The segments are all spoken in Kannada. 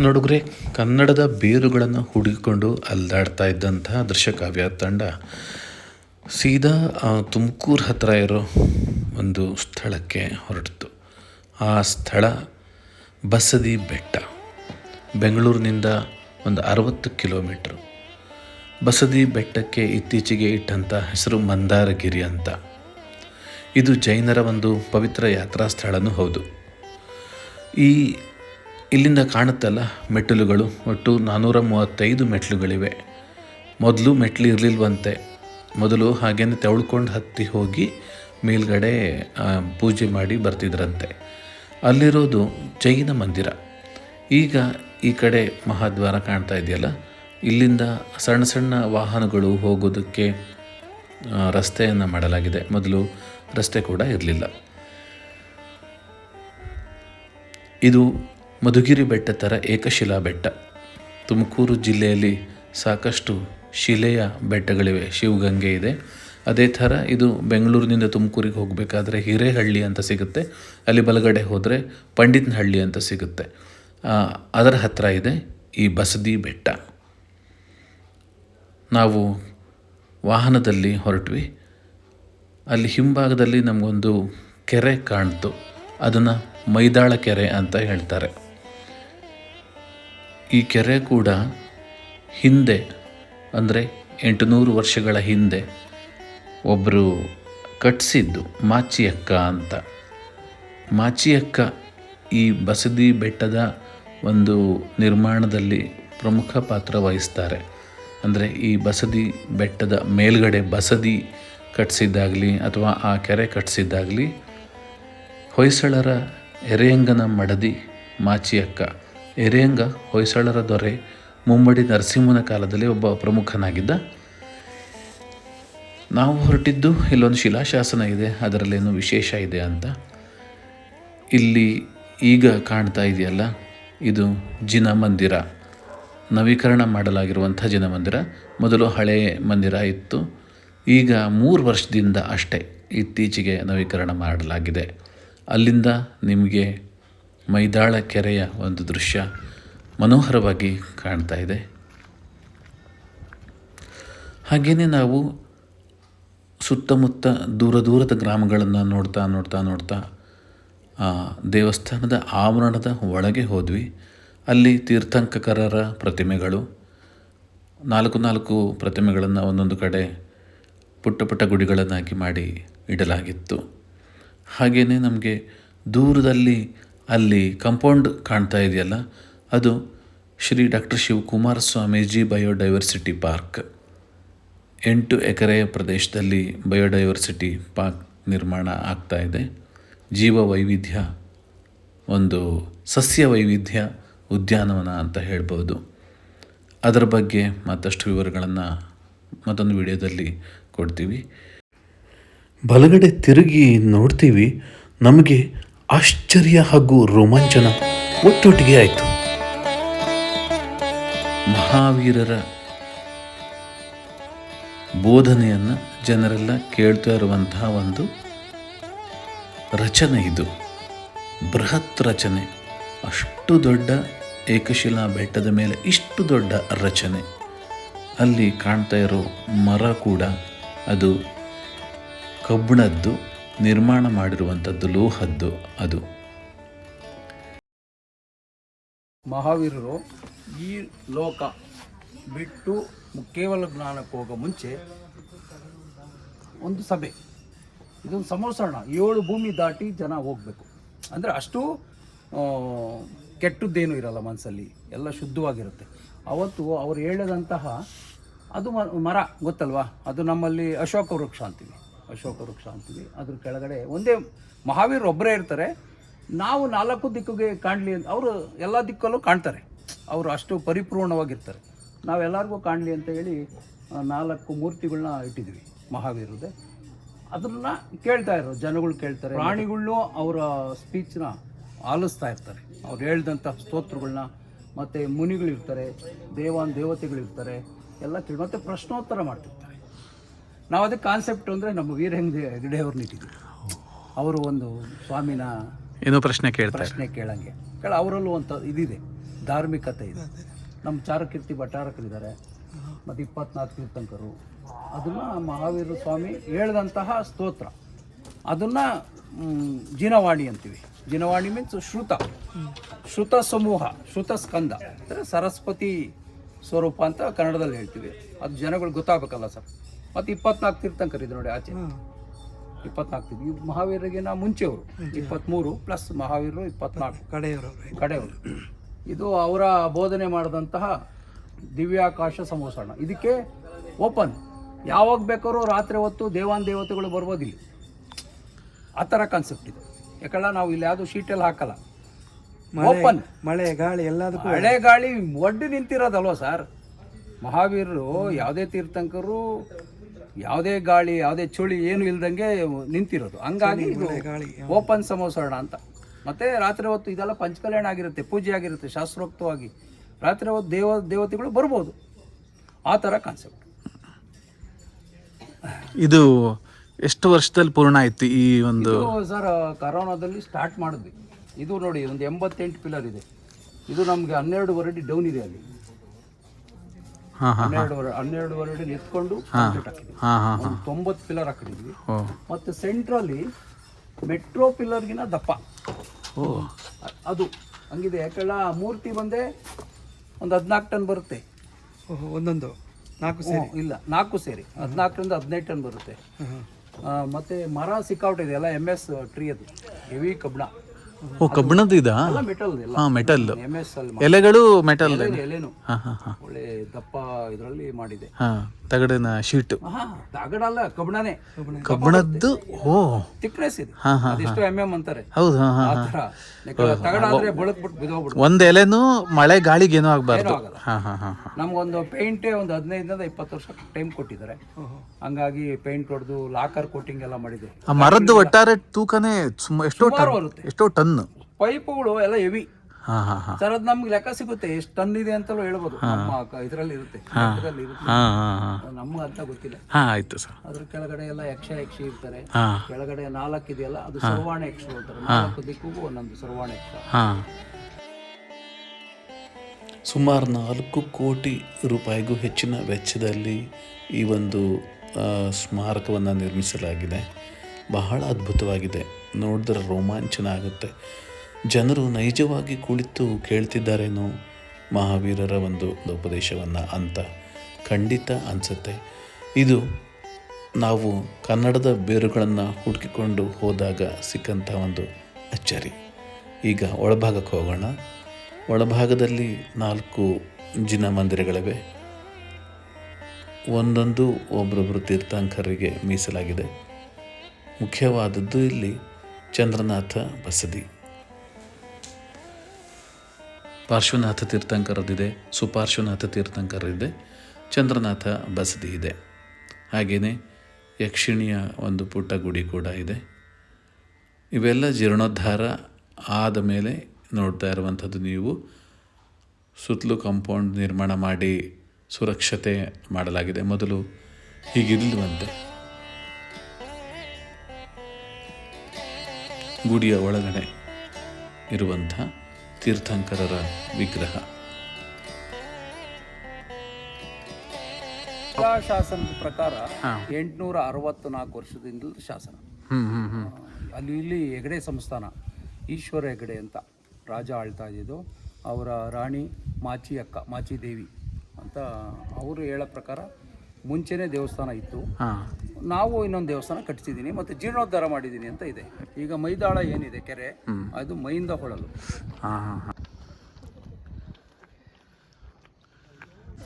ನೋಡುಗ್ರೆ, ಕನ್ನಡದ ಬೇರುಗಳನ್ನು ಹುಡುಕಿಕೊಂಡು ಅಲ್ದಾಡ್ತಾ ಇದ್ದಂತಹ ದೃಶ್ಯಕಾವ್ಯ ತಂಡ, ಸೀದಾ ತುಮಕೂರು ಹತ್ತಿರ ಇರೋ ಒಂದು ಸ್ಥಳಕ್ಕೆ ಹೊರಟಿತು ಆ ಸ್ಥಳ ಬಸದಿ ಬೆಟ್ಟ. ಬೆಂಗಳೂರಿನಿಂದ ಒಂದು ಅರವತ್ತು ಕಿಲೋಮೀಟ್ರು. ಬಸದಿ ಬೆಟ್ಟಕ್ಕೆ ಇತ್ತೀಚೆಗೆ ಇಟ್ಟಂಥ ಹೆಸರು ಮಂದಾರಗಿರಿ ಅಂತ. ಇದು ಜೈನರ ಒಂದು ಪವಿತ್ರ ಯಾತ್ರಾ ಸ್ಥಳನೂ ಹೌದು. ಈ ಇಲ್ಲಿಂದ ಕಾಣುತ್ತಲ್ಲ ಮೆಟ್ಟಿಲುಗಳು, ಒಟ್ಟು ನಾನ್ನೂರ ಮೂವತ್ತೈದು ಮೆಟ್ಟಿಲುಗಳಿವೆ. ಮೊದಲು ಮೆಟ್ಲು ಇರಲಿಲ್ವಂತೆ. ಮೊದಲು ಹಾಗೇನೆ ತೆವಳ್ಕೊಂಡು ಹತ್ತಿ ಹೋಗಿ ಮೇಲ್ಗಡೆ ಪೂಜೆ ಮಾಡಿ ಬರ್ತಿದ್ರಂತೆ. ಅಲ್ಲಿರೋದು ಜೈನ ಮಂದಿರ. ಈಗ ಈ ಕಡೆ ಮಹಾದ್ವಾರ ಕಾಣ್ತಾ ಇದೆಯಲ್ಲ, ಇಲ್ಲಿಂದ ಸಣ್ಣ ಸಣ್ಣ ವಾಹನಗಳು ಹೋಗೋದಕ್ಕೆ ರಸ್ತೆಯನ್ನು ಮಾಡಲಾಗಿದೆ. ಮೊದಲು ರಸ್ತೆ ಕೂಡ ಇರಲಿಲ್ಲ. ಇದು ಮಧುಗಿರಿ ಬೆಟ್ಟ ಥರ ಏಕಶಿಲಾ ಬೆಟ್ಟ. ತುಮಕೂರು ಜಿಲ್ಲೆಯಲ್ಲಿ ಸಾಕಷ್ಟು ಶಿಲೆಯ ಬೆಟ್ಟಗಳಿವೆ. ಶಿವಗಂಗೆ ಇದೆ. ಅದೇ ಥರ ಇದು ಬೆಂಗಳೂರಿನಿಂದ ತುಮಕೂರಿಗೆ ಹೋಗಬೇಕಾದ್ರೆ ಹಿರೇಹಳ್ಳಿ ಅಂತ ಸಿಗುತ್ತೆ. ಅಲ್ಲಿ ಬಲಗಡೆ ಹೋದರೆ ಪಂಡಿತನಹಳ್ಳಿ ಅಂತ ಸಿಗುತ್ತೆ. ಅದರ ಹತ್ತಿರ ಇದೆ ಈ ಬಸದಿ ಬೆಟ್ಟ. ನಾವು ವಾಹನದಲ್ಲಿ ಹೊರಟ್ವಿ. ಅಲ್ಲಿ ಹಿಂಭಾಗದಲ್ಲಿ ನಮಗೊಂದು ಕೆರೆ ಕಾಣ್ತು. ಅದನ್ನು ಮೈದಾಳ ಕೆರೆ ಅಂತ ಹೇಳ್ತಾರೆ. ಈ ಕೆರೆ ಕೂಡ ಹಿಂದೆ, ಅಂದರೆ ಎಂಟುನೂರು ವರ್ಷಗಳ ಹಿಂದೆ ಒಬ್ಬರು ಕಟ್ಟಿಸಿದ್ದು ಮಾಚಿಯಕ್ಕ ಅಂತ. ಮಾಚಿಯಕ್ಕ ಈ ಬಸದಿ ಬೆಟ್ಟದ ಒಂದು ನಿರ್ಮಾಣದಲ್ಲಿ ಪ್ರಮುಖ ಪಾತ್ರ ವಹಿಸ್ತಾರೆ. ಅಂದರೆ ಈ ಬಸದಿ ಬೆಟ್ಟದ ಮೇಲ್ಗಡೆ ಬಸದಿ ಕಟ್ಟಿಸಿದ್ದಾಗಲಿ ಅಥವಾ ಆ ಕೆರೆ ಕಟ್ಟಿಸಿದ್ದಾಗಲಿ ಹೊಯ್ಸಳರ ಎರೆಯಂಗನ ಮಡದಿ ಮಾಚಿಯಕ್ಕ. ಎರೆಯಂಗ ಹೊಯ್ಸಳರ ದೊರೆ ಮುಮ್ಮಡಿ ನರಸಿಂಹನ ಕಾಲದಲ್ಲಿ ಒಬ್ಬ ಪ್ರಮುಖನಾಗಿದ್ದ. ನಾವು ಹೊರಟಿದ್ದು ಇಲ್ಲೊಂದು ಶಿಲಾಶಾಸನ ಇದೆ ಅದರಲ್ಲೇನು ವಿಶೇಷ ಇದೆ ಅಂತ. ಇಲ್ಲಿ ಈಗ ಕಾಣ್ತಾ ಇದೆಯಲ್ಲ, ಇದು ಜಿನ ಮಂದಿರ ನವೀಕರಣ ಮಾಡಲಾಗಿರುವಂಥ ಜಿನ ಮಂದಿರ ಮೊದಲು ಹಳೆಯ ಮಂದಿರ ಇತ್ತು. ಈಗ ಮೂರು ವರ್ಷದಿಂದ ಅಷ್ಟೇ ಇತ್ತೀಚೆಗೆ ನವೀಕರಣ ಮಾಡಲಾಗಿದೆ. ಅಲ್ಲಿಂದ ನಿಮಗೆ ಮೈದಾಳ ಕೆರೆಯ ಒಂದು ದೃಶ್ಯ ಮನೋಹರವಾಗಿ ಕಾಣ್ತಾ ಇದೆ. ಹಾಗೆಯೇ ನಾವು ಸುತ್ತಮುತ್ತ ದೂರ ದೂರದ ಗ್ರಾಮಗಳನ್ನು ನೋಡ್ತಾ ನೋಡ್ತಾ ನೋಡ್ತಾ, ಆ, ದೇವಸ್ಥಾನದ ಆವರಣದ ಒಳಗೆ ಹೋದ್ವಿ. ಅಲ್ಲಿ ತೀರ್ಥಂಕರರ ಪ್ರತಿಮೆಗಳು, ನಾಲ್ಕು ನಾಲ್ಕು ಪ್ರತಿಮೆಗಳನ್ನು ಒಂದೊಂದು ಕಡೆ ಪುಟ್ಟ ಪುಟ್ಟ ಗುಡಿಗಳನ್ನಾಗಿ ಮಾಡಿ ಇಡಲಾಗಿತ್ತು. ಹಾಗೆಯೇ ನಮಗೆ ದೂರದಲ್ಲಿ ಅಲ್ಲಿ ಕಂಪೌಂಡ್ ಕಾಣ್ತಾ ಇದೆಯಲ್ಲ, ಅದು Shri doctor Shivakumara Swamiji biodiversity park ಎಂಟು ಎಕರೆ ಪ್ರದೇಶದಲ್ಲಿ ಬಯೋಡೈವರ್ಸಿಟಿ ಪಾರ್ಕ್ ನಿರ್ಮಾಣ ಆಗ್ತಾ ಇದೆ. ಜೀವ ವೈವಿಧ್ಯ ಒಂದು ಸಸ್ಯ ವೈವಿಧ್ಯ ಉದ್ಯಾನವನ ಅಂತ ಹೇಳ್ಬೋದು. ಅದರ ಬಗ್ಗೆ ಮತ್ತಷ್ಟು ವಿವರಗಳನ್ನು ಮತ್ತೊಂದು ವಿಡಿಯೋದಲ್ಲಿ ಕೊಡ್ತೀವಿ. ಬಲಗಡೆ ತಿರುಗಿ ನೋಡ್ತೀವಿ, ನಮಗೆ ಆಶ್ಚರ್ಯ ಹಾಗೂ ರೋಮಾಂಚನ ಒಟ್ಟೊಟ್ಟಿಗೆ ಆಯಿತು. ಮಹಾವೀರರ ಬೋಧನೆಯನ್ನು ಜನರೆಲ್ಲ ಕೇಳ್ತಾ ಇರುವಂತಹ ಒಂದು ರಚನೆ ಇದು. ಬೃಹತ್ ರಚನೆ. ಅಷ್ಟು ದೊಡ್ಡ ಏಕಶಿಲಾ ಬೆಟ್ಟದ ಮೇಲೆ ಇಷ್ಟು ದೊಡ್ಡ ರಚನೆ. ಅಲ್ಲಿ ಕಾಣ್ತಾ ಇರೋ ಮರ ಕೂಡ ಅದು ಕಬ್ಬಿಣದ್ದು ನಿರ್ಮಾಣ ಮಾಡಿರುವಂಥದ್ದು ಲೋಹದ್ದು ಅದು. ಮಹಾವೀರರು ಈ ಲೋಕ ಬಿಟ್ಟು ಕೇವಲ ಜ್ಞಾನಕ್ಕೆ ಹೋಗೋ ಮುಂಚೆ ಒಂದು ಸಭೆ. ಇದೊಂದು ಸಮೋಸರಣ. ಏಳು ಭೂಮಿ ದಾಟಿ ಜನ ಹೋಗಬೇಕು. ಅಂದರೆ ಅಷ್ಟು ಕೆಟ್ಟದ್ದೇನೂ ಇರಲ್ಲ ಮನಸ್ಸಲ್ಲಿ. ಎಲ್ಲ ಶುದ್ಧವಾಗಿರುತ್ತೆ. ಅವತ್ತು ಅವರು ಹೇಳಿದಂತಹ, ಅದು ಮರ, ಗೊತ್ತಲ್ವಾ? ಅದು ನಮ್ಮಲ್ಲಿ ಅಶೋಕ ವೃಕ್ಷ ಅಂತೀವಿ. ಅಶೋಕ ವೃಕ್ಷ ಅಂತೀವಿ. ಅದ್ರ ಕೆಳಗಡೆ ಒಂದೇ ಮಹಾವೀರ್ ಒಬ್ಬರೇ ಇರ್ತಾರೆ. ನಾವು ನಾಲ್ಕು ದಿಕ್ಕಿಗೆ ಕಾಣಲಿ ಅಂತ ಅವರು ಎಲ್ಲ ದಿಕ್ಕಲ್ಲೂ ಕಾಣ್ತಾರೆ. ಅವರು ಅಷ್ಟು ಪರಿಪೂರ್ಣವಾಗಿರ್ತಾರೆ. ನಾವೆಲ್ಲರಿಗೂ ಕಾಣಲಿ ಅಂತ ಹೇಳಿ ನಾಲ್ಕು ಮೂರ್ತಿಗಳನ್ನ ಇಟ್ಟಿದ್ವಿ ಮಹಾವೀರದೆ ಅದನ್ನ ಕೇಳ್ತಾ ಇರೋ ಜನಗಳು ಕೇಳ್ತಾರೆ. ಪ್ರಾಣಿಗಳನ್ನೂ ಅವರ ಸ್ಪೀಚ್ನ ಆಲಿಸ್ತಾ ಇರ್ತಾರೆ. ಅವ್ರು ಹೇಳ್ದಂಥ ಸ್ತೋತ್ರಗಳನ್ನ ಮತ್ತು ಮುನಿಗಳಿರ್ತಾರೆ, ದೇವಾನ್ ದೇವತೆಗಳಿರ್ತಾರೆ, ಎಲ್ಲ ಕೇಳಿ ಮತ್ತು ಪ್ರಶ್ನೋತ್ತರ ಮಾಡ್ತಿರ್ತಾರೆ. ನಾವು ಅದಕ್ಕೆ ಕಾನ್ಸೆಪ್ಟ್ ಅಂದರೆ ನಮ್ಮ ವೀರ ಹೆಂಗ್ ಹೆಗಡೆ ಅವ್ರನ್ನ ಅವರು ಒಂದು ಸ್ವಾಮಿನ ಏನೋ ಪ್ರಶ್ನೆ ಕೇಳ್ತಾರೆ ಪ್ರಶ್ನೆ ಕೇಳಂಗೆ. ಕೇಳ ಅವರಲ್ಲೂ ಒಂದು ಇದಿದೆ ಧಾರ್ಮಿಕತೆ ಇದೆ. ನಮ್ಮ ಚಾರಕೀರ್ತಿ ಭಟ್ಟಾರಕರಿದ್ದಾರೆ ಮತ್ತು ಇಪ್ಪತ್ನಾಲ್ಕು ತೀರ್ಥಂಕರು. ಅದನ್ನು ಮಹಾವೀರ ಸ್ವಾಮಿ ಹೇಳ್ದಂತಹ ಸ್ತೋತ್ರ. ಅದನ್ನು ಜಿನವಾಣಿ ಅಂತೀವಿ. ಜಿನವಾಣಿ ಮೀನ್ಸ್ ಶ್ರುತ. ಶ್ರುತ ಸಮೂಹ ಶ್ರುತ ಸ್ಕಂದ. ಅಂದರೆ ಸರಸ್ವತಿ ಸ್ವರೂಪ ಅಂತ ಕನ್ನಡದಲ್ಲಿ ಹೇಳ್ತೀವಿ. ಅದು ಜನಗಳು ಗೊತ್ತಾಗಬೇಕಲ್ಲ ಸರ್. ಮತ್ತು ಇಪ್ಪತ್ನಾಲ್ಕು ತೀರ್ಥಂಕರಿದ್ರು ನೋಡಿ ಆಚೆ. ಇಪ್ಪತ್ನಾಲ್ಕು ತೀರ್ಥ ಈ ನಾ ಮುಂಚೆಯವರು. ಇಪ್ಪತ್ತ್ಮೂರು ಪ್ಲಸ್ ಮಹಾವೀರರು ಇಪ್ಪತ್ನಾಲ್ಕು. ಕಡೆಯವರು. ಕಡೆಯವರು. ಇದು ಅವರ ಬೋಧನೆ ಮಾಡಿದಂತಹ ದಿವ್ಯಾಕಾಶ ಸಮೋಸಣ ಇದಕ್ಕೆ ಓಪನ್. ಯಾವಾಗ ಬೇಕಾದ್ರೂ ರಾತ್ರಿ ಹೊತ್ತು ದೇವಾನ್ ದೇವತೆಗಳು ಬರ್ಬೋದಿಲ್ಲ. ಆ ಥರ ಕಾನ್ಸೆಪ್ಟ್ ಇದು. ಯಾಕಂದ್ರೆ ನಾವು ಇಲ್ಲಿ ಯಾವುದು ಶೀಟಲ್ಲಿ ಹಾಕಲ್ಲ. ಓಪನ್. ಮಳೆ ಗಾಳಿ ಎಲ್ಲದಕ್ಕೂ ಮಳೆ ಗಾಳಿ ಒಡ್ಡಿ ನಿಂತಿರೋದಲ್ವ ಸರ್? ಮಹಾವೀರರು ಯಾವುದೇ ತೀರ್ಥಂಕರು ಯಾವುದೇ ಗಾಳಿ ಯಾವುದೇ ಚಳಿ ಏನು ಇಲ್ದಂಗೆ ನಿಂತಿರೋದು. ಹಂಗಾಗಿ ಇದು ಗಾಳಿ ಓಪನ್ ಸಮೋಸರಣ ಅಂತ. ಮತ್ತೆ ರಾತ್ರಿ ಹೊತ್ತು ಇದೆಲ್ಲ ಪಂಚಕಲ್ಯಾಣ ಆಗಿರುತ್ತೆ ಪೂಜೆ ಆಗಿರುತ್ತೆ ಶಾಸ್ತ್ರೋಕ್ತವಾಗಿ. ರಾತ್ರಿ ಹೊತ್ತು ದೇವ ದೇವತೆಗಳು ಬರ್ಬೋದು. ಆ ಥರ ಕಾನ್ಸೆಪ್ಟ್ ಇದು ಎಷ್ಟು ವರ್ಷದಲ್ಲಿ ಪೂರ್ಣ ಆಯ್ತು ಈ ಒಂದು ಇದು ಸರ್ ಕರೋನಾದಲ್ಲಿ ಸ್ಟಾರ್ಟ್ ಮಾಡಿದ್ವಿ. ಇದು ನೋಡಿ ಒಂದು ಎಂಬತ್ತೆಂಟು ಪಿಲ್ಲರ್ ಇದೆ. ಇದು ನಮಗೆ ಹನ್ನೆರಡು ವರಡಿ ಡೌನ್ ಇದೆ ಅಲ್ಲಿ. ಹನ್ನೆರಡು ವರ ಹನ್ನೆರಡು ವರಡಿ ನಿಂತ್ಕೊಂಡು ಕಂಪ್ಲೀಟ್ ಹಾಕಿದ್ವಿ. ಹಾ ಹಾ ಒಂದು ತೊಂಬತ್ತು ಪಿಲ್ಲರ್ ಹಾಕಿದ್ವಿ. ಮತ್ತೆ ಸೆಂಟ್ರಲ್ಲಿ ಮೆಟ್ರೋ ಪಿಲ್ಲರ್ಗಿನ ದಪ್ಪ. ಓ. ಅದು ಹಂಗಿದೆ. ಯಾಕಂದ್ರೆ ಆ ಮೂರ್ತಿ ಬಂದೆ ಒಂದು ಹದಿನಾಲ್ಕು ಟನ್ ಬರುತ್ತೆ. ಒಂದೊಂದು? ನಾಲ್ಕು ಸೇರಿ? ಇಲ್ಲ ನಾಲ್ಕು ಸೇರಿ. ಹದಿನಾಲ್ಕರಿಂದ ಹದಿನೈದು ಟನ್ ಬರುತ್ತೆ. ಮತ್ತೆ ಮರ ಸಿಕ್ಕಾಬಿಟ್ಟಿದೆ ಎಲ್ಲ ಎಂ ಎಸ್ ಟ್ರೀ ಅದು. ಹೆವಿ ಕಬ್ಬಣ. ಓ ಕಬ್ಬಿಣದ ಇದಾ? ಮೆಟಲ್ ಹಾ ಮೆಟಲ್ ಎಲೆಗಳು ಮೆಟಲ್ ಎಲೆನು- ಒಳ್ಳೆ ದಪ್ಪ ಇದರಲ್ಲಿ ಮಾಡಿದೆ. ಹಾ. ತಗಡಿನ ಶೀಟ್. ಹಾ ತಗಡ ಅಲ್ಲ ಕಬ್ಬಣನೇ ಕಬ್ಬಿಣದ್ದು ಓ. ತಿಕ್ನೆಸ್ ಇದೆ. ಹಾ, ಹಾ, ಅದೆಷ್ಟು ಎಂ ಎಂ ಅಂತಾರೆ. ಹೌದು ಹಾ ಹಾ ಆ ಥರ ತಗಡ ಆದ್ರೆ ಬಳಕ್ಬಿಟ್ಟು ಒಂದ್ ಎಲೆನೂ ಮಳೆ ಗಾಳಿಗೆ ಏನೂ ಆಗ್ಬಾರ್ದು. ಹಾ ಹಾ ಹಾ ಹಾ. ನಮ್ಗೊಂದು ಪೇಂಟೇ ಒಂದು ಹದಿನೈದರಿಂದ ಇಪ್ಪತ್ತು ವರ್ಷ ಟೈಮ್ ಕೊಟ್ಟಿದ್ದಾರೆ. ಹಂಗಾಗಿ ಪೇಂಟ್ ಹೊಡೆದು ಲಾಕರ್ ಕೋಟಿಂಗ್ ಎಲ್ಲ ಮಾಡಿದೆ. ಆ ಮರದ್ದು ಒಟ್ಟಾರೆ ತೂಕನೇ ಸುಮ್ಮ ಎಷ್ಟೋ ಟನ್. ಬರುತ್ತೆ. ಎಷ್ಟೋ ಟನ್ ಪೈಪ್ಗಳು ಎಲ್ಲ ಹೆವಿ. ಸರ್ ಅದು ನಮ್ಗೆ ಲೆಕ್ಕ ಸಿಗುತ್ತೆ. ಎಷ್ಟು ಟನ್ ಇದೆ ಅಂತಲೂ ಹೇಳ್ಬೋದು. ನಮ್ಮ ಇದರಲ್ಲಿ ಇರುತ್ತೆ. ಲೆಕ್ಕದಲ್ಲಿ ಇರುತ್ತೆ. ಹಾ ಹಾ ಹಾ. ನಮ್ಗೆ ಅಂತ ಗೊತ್ತಿಲ್ಲ. ಹಾ ಆಯ್ತು ಸರ್. ಅದ್ರ ಕೆಳಗಡೆ ಎಲ್ಲ ಯಕ್ಷ ಯಕ್ಷ ಇರ್ತಾರೆ. ಹಾ. ಕೆಳಗಡೆ ನಾಲ್ಕು ಇದೆಯಲ್ಲ ಅದು ಸರ್ವಾಣ ಯಕ್ಷ ಅಂತಾರೆ. ನಾಲ್ಕು ದಿಕ್ಕಿಗೂ ಒಂದೊಂದು ಸರ್ವಾಣ ಯಕ್ಷ. ಹಾ. ಸುಮಾರು ನಾಲ್ಕು ಕೋಟಿ ರೂಪಾಯಿಗೂ ಹೆಚ್ಚಿನ ವೆಚ್ಚದಲ್ಲಿ ಈ ಒಂದು ಸ್ಮಾರಕವನ್ನು ನಿರ್ಮಿಸಲಾಗಿದೆ. ಬಹಳ ಅದ್ಭುತವಾಗಿದೆ. ನೋಡಿದ್ರೆ ರೋಮಾಂಚನ ಆಗುತ್ತೆ. ಜನರು ನೈಜವಾಗಿ ಕುಳಿತು ಕೇಳ್ತಿದ್ದಾರೇನೋ ಮಹಾವೀರರ ಒಂದು ಉಪದೇಶವನ್ನು ಅಂತ ಖಂಡಿತ ಅನಿಸುತ್ತೆ. ಇದು ನಾವು ಕನ್ನಡದ ಬೇರುಗಳನ್ನು ಹುಡುಕಿಕೊಂಡು ಹೋದಾಗ ಸಿಕ್ಕಂಥ ಒಂದು ಅಚ್ಚರಿ. ಈಗ ಒಳಭಾಗಕ್ಕೆ ಹೋಗೋಣ. ಒಳಭಾಗದಲ್ಲಿ ನಾಲ್ಕು ಜಿನ ಮಂದಿರಗಳಿವೆ. ಒಂದೊಂದು ಒಬ್ಬರೊಬ್ಬರು ತೀರ್ಥಂಕರಿಗೆ ಮೀಸಲಾಗಿದೆ. ಮುಖ್ಯವಾದದ್ದು ಇಲ್ಲಿ ಚಂದ್ರನಾಥ ಬಸದಿ. ಪಾರ್ಶ್ವನಾಥ ತೀರ್ಥಂಕರದಿದೆ ಸುಪಾರ್ಶ್ವನಾಥ ತೀರ್ಥಂಕರದಿದೆ ಚಂದ್ರನಾಥ ಬಸದಿ ಇದೆ ಹಾಗೆಯೇ ಯಕ್ಷಿಣಿಯ ಒಂದು ಪುಟ್ಟ ಗುಡಿ ಕೂಡ ಇದೆ. ಇವೆಲ್ಲ ಜೀರ್ಣೋದ್ಧಾರ ಆದ ಮೇಲೆ ನೋಡ್ತಾ ಇರುವಂಥದ್ದು ನೀವು. ಸುತ್ತಲೂ ಕಾಂಪೌಂಡ್ ನಿರ್ಮಾಣ ಮಾಡಿ ಸುರಕ್ಷತೆ ಮಾಡಲಾಗಿದೆ. ಮೊದಲು ಹೀಗಿಲ್ವಂತೆ ಗುಡಿಯ ಒಳಗಡೆ ಇರುವಂಥ ತೀರ್ಥಂಕರರ ವಿಗ್ರಹ. ಶಾಸನದ ಪ್ರಕಾರ. ಎಂಟುನೂರ ಅರವತ್ತು ನಾಲ್ಕು ವರ್ಷದಿಂದ ಶಾಸನ. ಅಲ್ಲಿ ಇಲ್ಲಿ ಹೆಗಡೆ ಸಂಸ್ಥಾನ ಈಶ್ವರ ಹೆಗಡೆ ಅಂತ ರಾಜ ಆಳ್ತಾ ಇದ್ದಿದ್ದು ಅವರ ರಾಣಿ ಮಾಚಿ ಅಕ್ಕ ಮಾಚಿ ದೇವಿ ಅಂತ ಅವರು ಹೇಳೋ ಪ್ರಕಾರ ಮುಂಚೆನೇ ದೇವಸ್ಥಾನ ಇತ್ತು. ನಾವು ಇನ್ನೊಂದು ದೇವಸ್ಥಾನ ಕಟ್ಟಿಸಿದ್ದೀನಿ ಮತ್ತೆ ಜೀರ್ಣೋದ್ಧಾರ ಮಾಡಿದ್ದೀನಿ ಅಂತ ಇದೆ. ಈಗ ಮೈದಾಳ ಏನಿದೆ ಕೆರೆ ಅದು ಮೈಯಿಂದ ಹೊಳಲು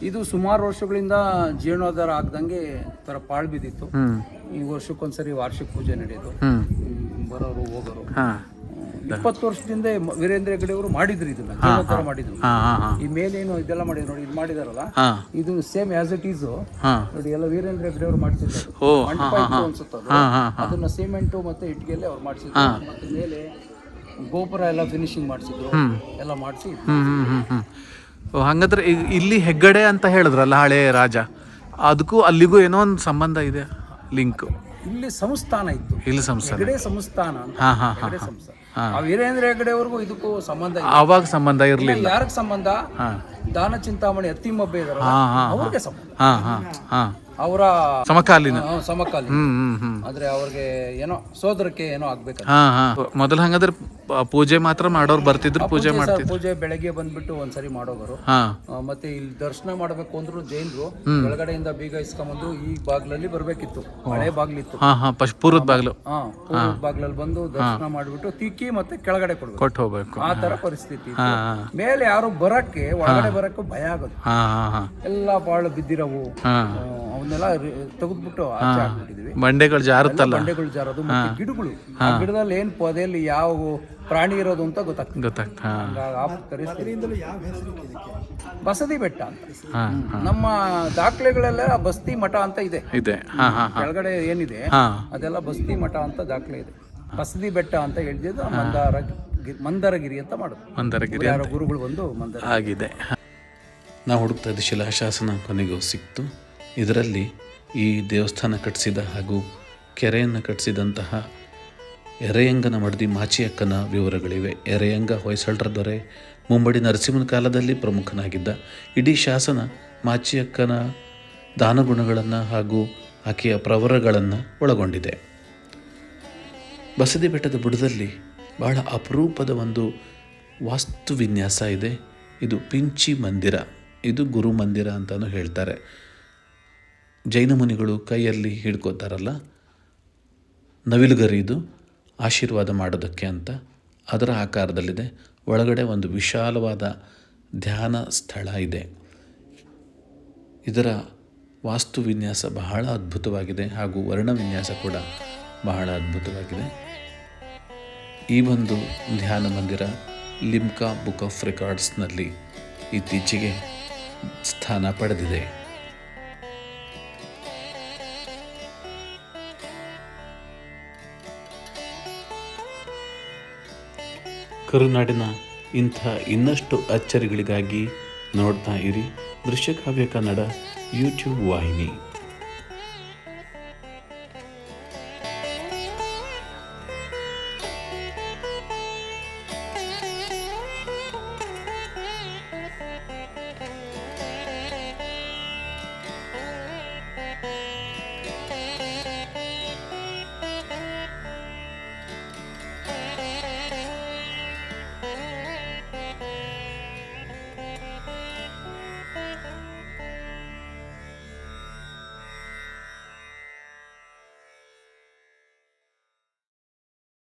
ಇದು ಸುಮಾರು ವರ್ಷಗಳಿಂದ ಜೀರ್ಣೋದ್ಧಾರ ಆಗ್ದಂಗೆ ತರ ಪಾಳ್ ಬಿದ್ದಿತ್ತು. ಈ ವರ್ಷಕ್ಕೊಂದ್ಸರಿ ವಾರ್ಷಿಕ ಪೂಜೆ ನಡೆಯೋದು. ಬರೋರು ಹೋಗೋರು. ಇಪ್ಪತ್ತು ವರ್ಷದಿಂದ ವೀರೇಂದ್ರ ಹೆಗಡೆ ಅವರು ಮಾಡಿದ್ರು ಇದನ್ನ ಜೀರ್ಣೋದ್ಧಾರ ಮಾಡಿದ್ರು. ಈ ಮೇಲೇನು ಇದೆಲ್ಲ ಮಾಡಿದ್ರು ನೋಡಿ ಇದು ಮಾಡಿದಾರಲ್ಲ ಇದು ಸೇಮ್ ಆಸ್ ಇಟ್ ಈಸ್ ನೋಡಿ ಎಲ್ಲ ವೀರೇಂದ್ರ ಹೆಗಡೆ ಅವರು ಮಾಡಿಸಿದ್ದಾರೆ ಅನ್ಸುತ್ತೆ ಅದನ್ನ ಸಿಮೆಂಟು ಮತ್ತೆ ಇಟ್ಟಿಗೆಲ್ಲೇ ಅವ್ರು ಮಾಡಿಸಿದ್ರು. ಮತ್ತೆ ಮೇಲೆ ಗೋಪುರ ಎಲ್ಲ ಫಿನಿಶಿಂಗ್ ಮಾಡಿಸಿದ್ರು. ಎಲ್ಲ ಮಾಡಿಸಿ ಹಂಗಂದ್ರೆ ಇಲ್ಲಿ ಹೆಗ್ಗಡೆ ಅಂತ ಹೇಳಿದ್ರಲ್ಲ ಹಳೆ ರಾಜ ಅದಕ್ಕೂ ಅಲ್ಲಿಗೂ ಏನೋ ಒಂದು ಸಂಬಂಧ ಇದೆ ಲಿಂಕ್. ಇಲ್ಲಿ ಸಂಸ್ಥಾನ ಇತ್ತು. ಇಲ್ಲಿ ಸಂಸ್ಥಾನ. ಹೆಗಡೆ ಸಂಸ್ಥಾನ ಅಂತ. ಹಾ ಹಾ ಹೆಗಡೆ ಸಂಸ್ಥಾನ. ಆ ವೀರೇಂದ್ರ ಹೆಗಡೆವರೆಗೂ ಇದಕ್ಕೂ ಸಂಬಂಧ ಇಲ್ಲ. ಆವಾಗ ಸಂಬಂಧ ಇರಲಿಲ್ಲ. ಯಾರಿಗೆ ಸಂಬಂಧ? ಹಾ. ದಾನ ಚಿಂತಾಮಣಿ ಅತ್ತಿಮಬ್ಬ ಇದಾರಲ್ಲ ಹಾ ಹಾ. ಅವ್ರಿಗೆ ಸಂಬಂಧ. ಹಾ ಹಾ ಹಾ. ಅವರ ಸಮಕಾಲೀನ. ಸಮಕಾಲೀನ. ಹ್ಮ್ ಹ್ಮ್ ಹ್ಮ್. ಆದ್ರೆ ಅವ್ರಿಗೆ ಏನೋ ಸೋದರಕ್ಕೆ ಏನೋ ಆಗ್ಬೇಕು ಹಾ ಹಾ. ಮೊದಲು ಹಂಗಂದ್ರೆ ಪೂಜೆ ಮಾತ್ರ ಮಾಡೋರು ಬರ್ತಿದ್ರು ಪೂಜೆ ಮಾಡ್ತಿದ್ರು. ಪೂಜೆ ಬೆಳಗ್ಗೆ ಬಂದ್ಬಿಟ್ಟು ಒಂದ್ಸರಿ ಮಾಡೋಗರು ಹಾ. ಮತ್ತೆ ಇಲ್ಲಿ ದರ್ಶನ ಮಾಡಬೇಕು ಅಂದ್ರು ಜೈನ್ರು ಒಳಗಡೆಯಿಂದ ಬೀಗ ಇಸ್ಕೊಂಬಂದು ಈ ಬಾಗ್ಲಲ್ಲಿ ಬರ್ಬೇಕಿತ್ತು. ಹಳೆ ಬಾಗ್ಲಿತ್ತು. ಹಾ ಹಾ ಪೂರ್ವದ ಬಾಗ್ಲು. ಹಾ ಪೂರ್ವದ ಬಾಗ್ಲಲ್ಲಿ ಬಂದು ದರ್ಶನ ಮಾಡ್ಬಿಟ್ಟು ತಿಕ್ಕಿ ಮತ್ತೆ ಕೆಳಗಡೆ ಕೊಡ್ಬೇಕು. ಕೊಟ್ಟು ಹೋಗ್ಬೇಕು. ಆ ತರ ಪರಿಸ್ಥಿತಿ. ಮೇಲೆ ಯಾರು ಬರಕ್ಕೆ ಒಳಗಡೆ ಬರಕ್ಕೆ ಭಯ ಆಗೋದು. ಎಲ್ಲಾ ಬಾಳು ಬಿದ್ದಿರವು. ಅವನ್ನೆಲ್ಲ ತೆಗೆದ್ಬಿಟ್ಟು ಆಚೆ ಹಾಕ್ಬಿಟ್ಟಿದೀವಿ. ಬಂಡೆಗಳು ಜಾರುತ್ತಲ್ಲ? ಬಂಡೆಗಳು ಜಾರೋದು ಮತ್ತೆ ಗಿಡಗಳು. ಆ ಗಿಡದಲ್ಲಿ ಏನ್ ಪೊದೆಯಲ್ಲಿ ಯಾವ ಪ್ರಾಣಿ ಇರೋದು ಅಂತ ಗೊತ್ತಾಗ್ತದೆ ಗೊತ್ತಾಗ್ತ ಬಸದಿ ಬೆಟ್ಟ ಅಂತ. ನಮ್ಮ ದಾಖಲೆಗಳೆಲ್ಲ ಬಸ್ತಿ ಮಠ ಅಂತ ಇದೆ. ಇದೆ. ಹಾ ಹಾ ಹಾ. ಕೆಳಗಡೆ ಏನಿದೆ ಅದೆಲ್ಲ ಬಸ್ತಿ ಮಠ ಅಂತ ದಾಖಲೆ ಇದೆ. ಬಸದಿ ಬೆಟ್ಟ ಅಂತ ಹೇಳಿದ್ದು ಮಂದಾರ ಮಂದರಗಿರಿ ಅಂತ ಮಾಡೋದು. ಮಂದರಗಿರಿ ಯಾರೋ ಗುರುಗಳು ಬಂದು ಮಂದರ ಆಗಿದೆ. ನಾವು ಹುಡುಕ್ತಾ ಇದ್ದ ಶಿಲಾಶಾಸನ ಕೊನೆಗೂ ಸಿಕ್ತು. ಇದರಲ್ಲಿ ಈ ದೇವಸ್ಥಾನ ಕಟ್ಟಿಸಿದ ಹಾಗೂ ಕೆರೆಯನ್ನು ಕಟ್ಟಿಸಿದಂತಹ ಎರೆಯಂಗನ ಮಡದಿ ಮಾಚಿಯಕ್ಕನ ವಿವರಗಳಿವೆ. ಎರೆಯಂಗ ಹೊಯ್ಸಳರ ದೊರೆ ಮುಂಬಡಿ ನರಸಿಂಹನ ಕಾಲದಲ್ಲಿ ಪ್ರಮುಖನಾಗಿದ್ದ. ಇಡೀ ಶಾಸನ ಮಾಚಿಯಕ್ಕನ ದಾನಗುಣಗಳನ್ನು ಹಾಗೂ ಆಕೆಯ ಪ್ರವರಗಳನ್ನು ಒಳಗೊಂಡಿದೆ. ಬಸದಿ ಬೆಟ್ಟದ ಬುಡದಲ್ಲಿ ಬಹಳ ಅಪರೂಪದ ಒಂದು ವಾಸ್ತು ವಿನ್ಯಾಸ ಇದೆ. ಇದು ಪಿಂಚಿ ಮಂದಿರ. ಇದು ಗುರು ಮಂದಿರ ಅಂತಲೂ ಹೇಳ್ತಾರೆ. ಜೈನ ಮುನಿಗಳು ಕೈಯಲ್ಲಿ ಹಿಡ್ಕೋತಾರಲ್ಲ? ನವಿಲುಗರಿದು ಆಶೀರ್ವಾದ ಮಾಡೋದಕ್ಕೆ ಅಂತ ಅದರ ಆಕಾರದಲ್ಲಿದೆ. ಒಳಗಡೆ ಒಂದು ವಿಶಾಲವಾದ ಧ್ಯಾನ ಸ್ಥಳ ಇದೆ. ಇದರ ವಾಸ್ತು ವಿನ್ಯಾಸ ಬಹಳ ಅದ್ಭುತವಾಗಿದೆ ಹಾಗೂ ವರ್ಣ ವಿನ್ಯಾಸ ಕೂಡ ಬಹಳ ಅದ್ಭುತವಾಗಿದೆ. ಈ ಒಂದು ಧ್ಯಾನ ಮಂದಿರ ಲಿಮ್ಕಾ ಬುಕ್ ಆಫ್ ರೆಕಾರ್ಡ್ಸ್ನಲ್ಲಿ ಇತ್ತೀಚೆಗೆ ಸ್ಥಾನ ಪಡೆದಿದೆ. ಕರುನಾಡಿನ ಇಂಥ ಇನ್ನಷ್ಟು ಅಚ್ಚರಿಗಳಿಗಾಗಿ ನೋಡ್ತಾ ಇರಿ. ದೃಶ್ಯಕಾವ್ಯ ಕನ್ನಡ ಯೂಟ್ಯೂಬ್ ವಾಹಿನಿ.